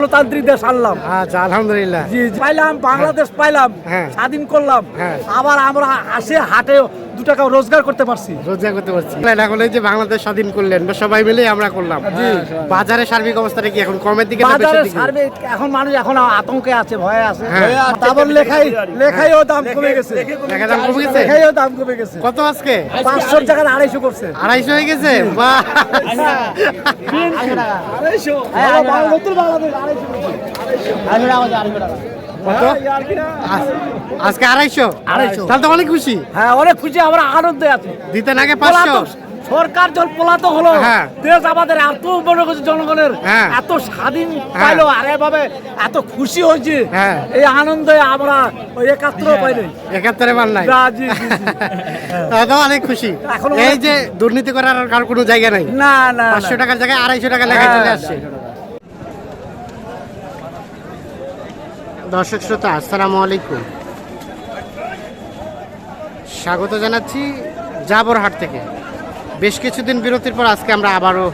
গণতান্ত্রিক দেশ আনলাম আচ্ছা আলহামদুলিল্লাহ জি। পাইলাম বাংলাদেশ পাইলাম হ্যাঁ। স্বাধীন করলাম হ্যাঁ। আবার আমরা আসে হাটে দু টাকা রোজগার করতে পারছি রোজগার করতে পারছি এখন এই যে বাংলাদেশ স্বাধীন করলেন বা সবাই মিলে আমরা করলাম বাজারে সার্বিক অবস্থাটা কি এখন কমের দিকে বাজারে? সার্ভে এখন মানুষ এখন আতঙ্কে আছে ভয়ে আছে হ্যাঁ। তারপর লেখাই লেখাইও দাম কমে গেছে লেখা দাম কমে গেছে? লেখাইও দাম কমে গেছে কত আজকে পাঁচশো টাকার আড়াইশো করছে আড়াইশো হয়ে গেছে বাহ আড়াইশো নতুন বাংলাদেশ আড়াইশো করছে। কত? আজকে আড়াইশো। আড়াইশো। তাহলে তো অনেক খুশি। হ্যাঁ অনেক খুশি আমরা আনন্দে আছি। আগে পাঁচশো। সরকার যখন হলো। হ্যাঁ। দেশ আমাদের এত মনে করছে জনগণের হ্যাঁ। এত স্বাধীন পাইলো আর এভাবে এত খুশি হয়েছে হ্যাঁ। এই আনন্দে আমরা ওই একাত্র পাইনি। একাত্তরে মান নাই। অনেক খুশি। এখনও এই যে দুর্নীতি করার আর কার কোনো জায়গা নাই। না না পাঁচশো টাকার জায়গায় আড়াইশো টাকা লেখা চলে হ্যাঁ, আসছে। দর্শক শ্রোতা আসসালামু আলাইকুম। স্বাগত জানাচ্ছি জাবরহাট থেকে। বেশ কিছুদিন বিরতির পর আজকে আমরা আবারও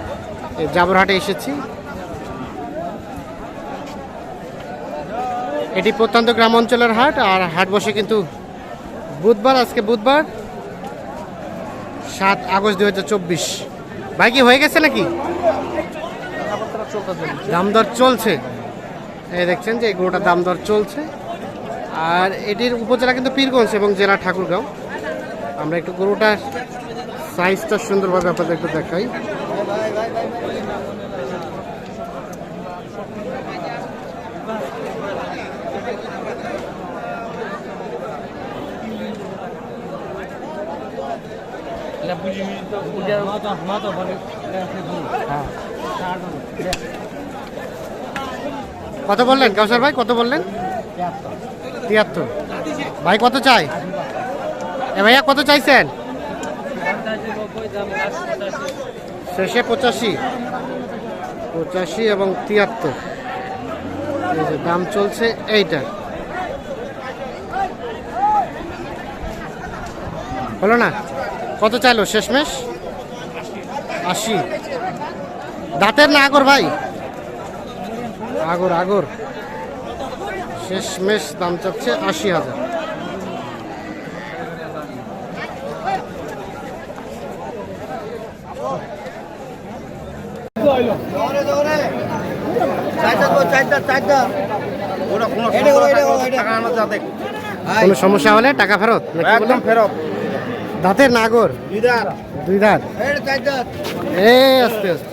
জাবরহাটে এসেছি। এটি প্রত্যন্ত গ্রাম অঞ্চলের হাট আর হাট বসে কিন্তু বুধবার আজকে বুধবার সাত আগস্ট দু হাজার চব্বিশ। ভাই কি হয়ে গেছে নাকি? দাম দর চলছে। দেখছেন যে এই গরুটার দাম দর চলছে আর এটির উপজেলা কিন্তু পীরগঞ্জ এবং জেলা ঠাকুরগাঁও আমরা একটু গরুটার সাইজটা সুন্দরভাবে আপনাদের একটু দেখাই কত বললেন? কাউসার ভাই, কত বললেন? তিয়াত্তর। ভাই, কত চাই? এ ভাইয়া, কত চাইছেন? শেষে পঁচাশি। পঁচাশি এবং তিয়াত্তর। দাম চলছে এইটা। হলো না? কত চাইলো? শেষমেশ? আশি। দাঁতের না আগর ভাই? আগর আগর। শেষমেশ দাম চাচ্ছে আশি হাজার। কোনো সমস্যা হলে টাকা ফেরত বললেন? ফেরত। দাঁতের দুই দাঁত। এ আস্তে আস্তে।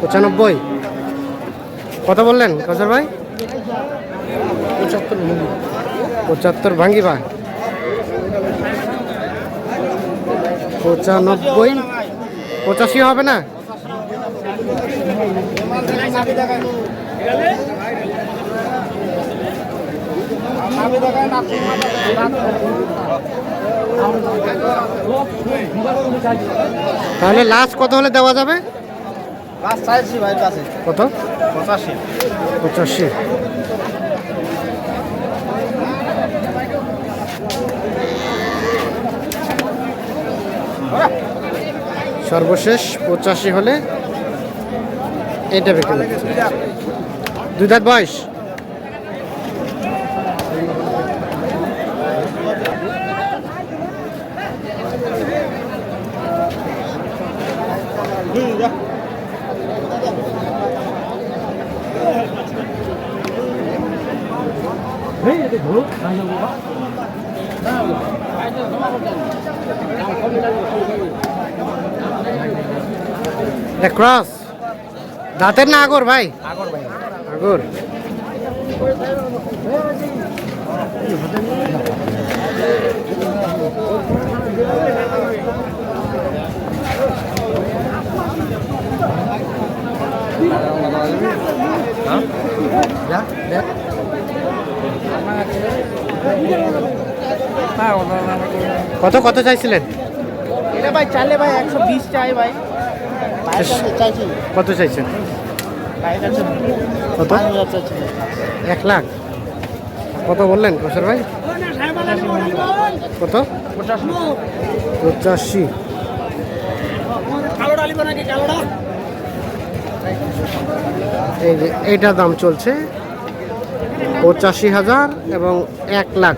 পঁচানব্বই কথা কত বললেন কাজার ভাই? পঁচাত্তর পঁচাত্তর ভাঙ্গি ভাই। পঁচানব্বই? পঁচাশি হবে না। তাহলে লাস্ট কত হলে দেওয়া যাবে? কত? পঁচাশি। পঁচাশি। সর্বশেষ পঁচাশি হলে এটা বিক্রি দুই দাঁত বয়স? ক্রস। দাঁতের না আগর ভাই? আগর ভাই। আগর। কত কত চাইছিলেন? এটা ভাই চাইলে ভাই একশো বিশ চাই ভাই। কত চাইছেন? কত? এক লাখ। কত বললেন কসর ভাই? কত? পঁচাশি। এই যে এইটার দাম চলছে পঁচাশি হাজার এবং এক লাখ।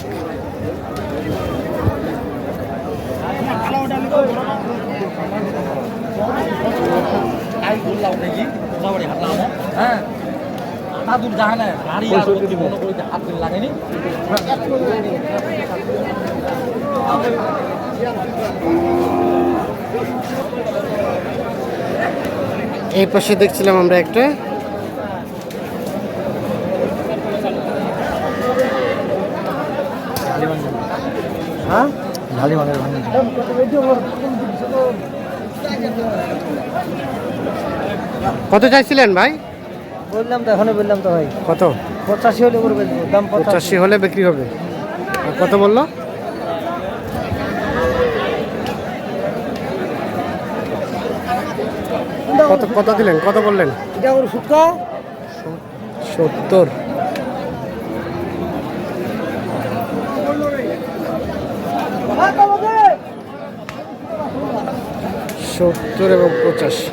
হ্যাঁ তা দূর যায় না গাড়ি আর মনে করি যে হাত লাগেনি এই পাশে দেখছিলাম আমরা একটা। হ্যাঁ? মানে ভাঙি কত চাইছিলেন ভাই? বললাম তো এখনই বললাম তো ভাই। কত? পঁচাশি হলে করবে দাম পঁচাশি। হলে বিক্রি হবে। কত বলল? কত কত দিলেন? কত বললেন? এটা ওর সুটকা সত্তর। সত্তর এবং পঁচাশি।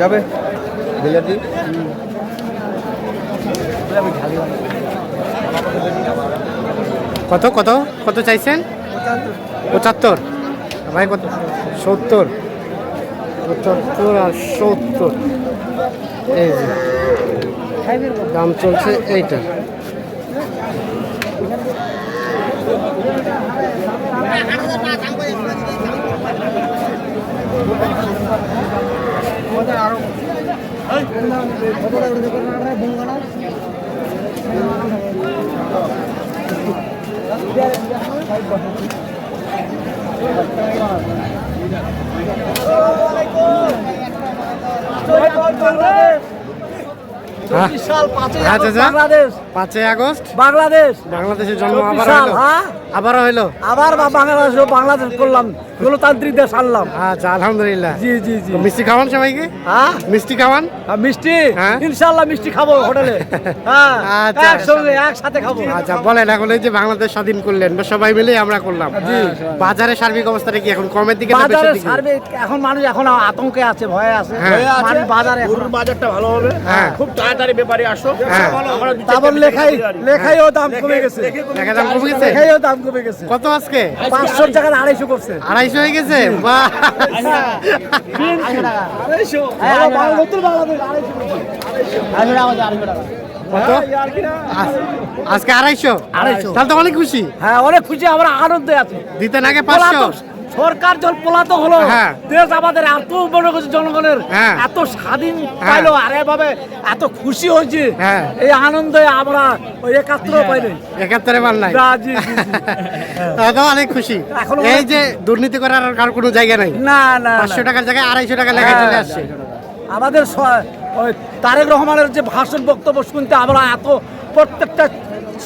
যাবে? বিলাতি কত কত কত চাইছেন? পঁচাত্তর। ভাই, কত? সত্তর। পঁচাত্তর আর সত্তর। এই দাম চলছে এইটা। হ্যাঁ সাল হ্যাঁ, আগস্ট চাচা। বাংলাদেশ। পাঁচই আগস্ট? বাংলাদেশ। বাংলাদেশের জন্ম আবার চব্বিশ সাল, হইল হ্যাঁ? আবার বাংলাদেশ বাংলাদেশ করলাম। গণতান্ত্রিক দেশ আনলাম। আচ্ছা আলহামদুলিল্লাহ। জি জি জি। মিষ্টি খাওয়ান সবাইকে? হ্যাঁ। মিষ্টি খাওয়ান? মিষ্টি? হ্যাঁ? মিষ্টি খাব হোটেলে। হ্যাঁ আচ্ছা। একসঙ্গে একসাথে খাব। আচ্ছা বলেন এখন এই যে বাংলাদেশ স্বাধীন করলেন বা সবাই মিলে আমরা করলাম। বাজারে সার্বিক অবস্থাটা কি এখন কমের দিকে না বাজারে বেশির এখন মানুষ এখন আতঙ্কে আছে ভয়ে আছে। হ্যাঁ। বাজারে বাজারটা ভালো হবে। হ্যাঁ। খুব ব্যাপারে আসো। হ্যাঁ। আমরা তারপর লেখাই লেখাইও দাম কমে গেছে। দাম কমে গেছে। লেখাইও দাম কমে গেছে। কত আজকে? পাঁচশো টাকা আড়াইশো করছে। আড়াইশো হয়ে গেছে? বাহ। আড়াইশো। হ্যাঁ, বাংলা- নতুন বাংলাদেশ আড়াইশো করছে। আড়াইশো টাকা। কত? আজকে আড়াইশো? আড়াইশো। তাহলে তো অনেক খুশি। হ্যাঁ অনেক খুশি আমরা আনন্দে আছি। দিতেন আগে পাঁচশো। সরকার যখন পলাতক হলো হ্যাঁ। দেশ আমাদের এত মনে করছে জনগণের হ্যাঁ। এত স্বাধীন পাইলো আর এভাবে এত খুশি হয়েছে হ্যাঁ। এই আনন্দে আমরা ওই একাত্র পাইনি। একাত্তরে জি, তো অনেক খুশি। এই যে দুর্নীতি করার আর কোনো জায়গা নাই। না না পাঁচশো টাকার জায়গায় আড়াইশো টাকা লেখা চলে হ্যাঁ। আসছে। আমাদের ওই তারেক রহমানের যে ভাষণ বক্তব্য শুনতে আমরা এত প্রত্যেকটা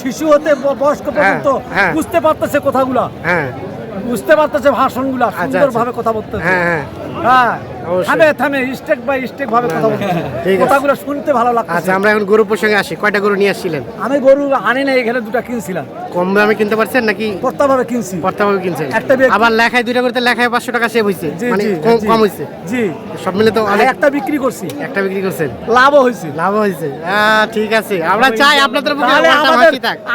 শিশু হতে বয়স্ক পর্যন্ত হ্যাঁ। বুঝতে পারতেছে কথাগুলা। হ্যাঁ। বুঝতে পারতেছে ভাষণগুলো সুন্দরভাবে কথা বলতে হ্যাঁ হ্যাঁ। হ্যাঁ। থামে থামে স্টেক বাই স্টেক ভাবে কথা ঠিক আছে। কথাগুলো শুনতে ভালো লাগছে আচ্ছা আমরা এখন গরু প্রসঙ্গে আসি। কয়টা গরু নিয়ে আসছিলেন? আমি গরু আনি না এখানে দুটা কিনছিলাম। কম দামে কিনতে পারছেন নাকি? কিনছি। পর্তাভাবে কিনছেন? একটা আবার লেখায় দুইটা করতে লেখায় পাঁচশো টাকা সেভ হয়েছে মানে কম কম হয়েছে জি। সব মিলে তো অনেক একটা বিক্রি করছি। একটা বিক্রি করছেন? লাভও হয়েছে লাভ হয়েছে ঠিক আছে। আমরা চাই আপনাদের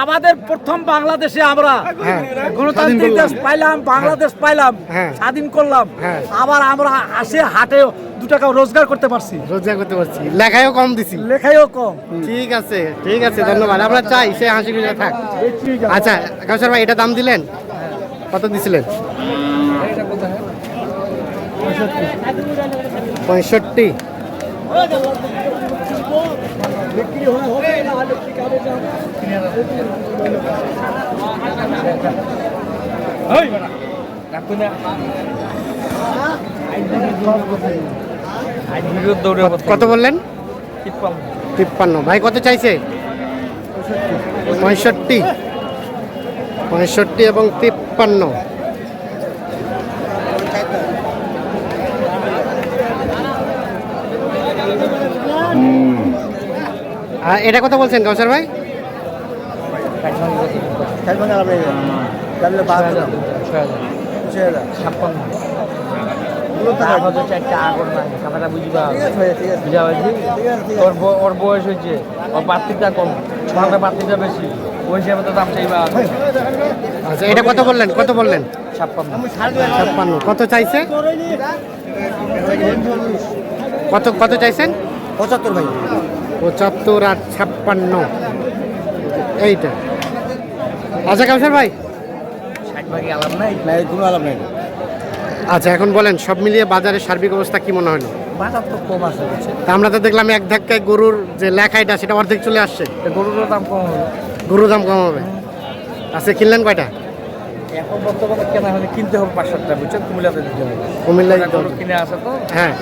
আমাদের প্রথম বাংলাদেশে আমরা হ্যাঁ, গণতান্ত্রিক দেশ পাইলাম বাংলাদেশ পাইলাম হ্যাঁ। স্বাধীন করলাম। হ্যাঁ। আবার আমরা আসে হাটে দু টাকা রোজগার করতে পারছি। রোজগার করতে পারছি। লেখায়ও কম দিছি। লেখাইও কম। ঠিক আছে ঠিক আছে ধন্যবাদ। আমরা চাই সে হাসি খুশি থাক। আচ্ছা কাউসার ভাই এটা দাম দিলেন? কত দিছিলেন? পঁয়ষট্টি। কত বললেন? তিপ্পান্ন। ভাই কত চাইছে? পঁয়ষট্টি। পঁয়ষট্টি এবং তিপ্পান্ন। এটা কথা বলছেন কাউসার ভাই? ছাপ্পান্ন। চারটা আগর নাই কথাটা বুঝবা? বুঝা পারছি ওর ব- ওর বয়স হয়েছে ওর পাত্রিকটা কম। ছটা পাত্রিকটা বেশি। ওই হিসাবে তো দাম চাইবা আচ্ছা এটা কত বললেন? কত বললেন? ছাপ্পান্ন। ছাপ্পান্ন। কত চাইছে? কত কত চাইছেন? পঁচাত্তর ভাই পঁচাত্তর আর ছাপ্পান্ন। এইটা। আচ্ছা কাউসার ভাই। ষাট ভাগে আলাম নাই? কোনো আলাপ নেই। আচ্ছা এখন বলেন সব মিলিয়ে বাজারের সার্বিক অবস্থা কি মনে হলো বাজার তো কম আছে তা আমরা তো দেখলাম এক ধাক্কায় গরুর যে লেখাইটা সেটা অর্ধেক চলে আসছে। গরুরও দাম কম হবে। গরুর দাম কম হবে। আচ্ছা কিনলেন কয়টা? এখন বর্তমানে কেনা হলে কিনতে হবে পাঁচশো টাকা বুঝছেন? কুমিল্লাতে দিতে হবে। কুমিল্লায় কিনে আসে তো। হ্যাঁ।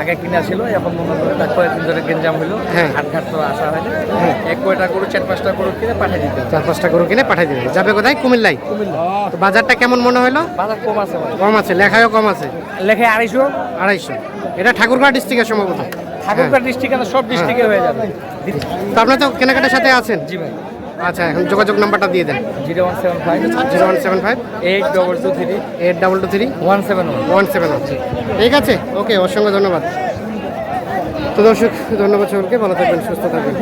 আগে কিনা ছিল এখন মনে করে তার কয়েকদিন ধরে গেঞ্জাম হলো। হ্যাঁ। হাট ঘাট তো আসা হয় হ্যাঁ। এক কয়টা গরু চার পাঁচটা গরু কিনে পাঠিয়ে দিতে চার পাঁচটা গরু কিনে পাঠিয়ে দেবে যাবে কোথায়? কুমিল্লায়। কুমিল্লা। বাজারটা কেমন মনে হলো? বাজার কম আছে কম আছে লেখায়ও কম আছে। লেখে আড়াইশো। আড়াইশো। এটা ঠাকুরগাঁও ডিস্ট্রিক্টের সম্ভবত ঠাকুরগাঁ ডিস্ট্রিক্টে সব ডিস্ট্রিক্টে হয়ে যাবে। তো আপনার তো কেনাকাটার সাথে আছেন? জি ভাই। আচ্ছা এখন যোগাযোগ নাম্বারটা দিয়ে দেন। Zero one seven five zero one seven five eight double two three eight double two three one seven one. One seven ঠিক আছে? ওকে অসংখ্য ধন্যবাদ। তো দর্শক ধন্যবাদ সকলকে ভালো থাকবেন সুস্থ থাকবেন।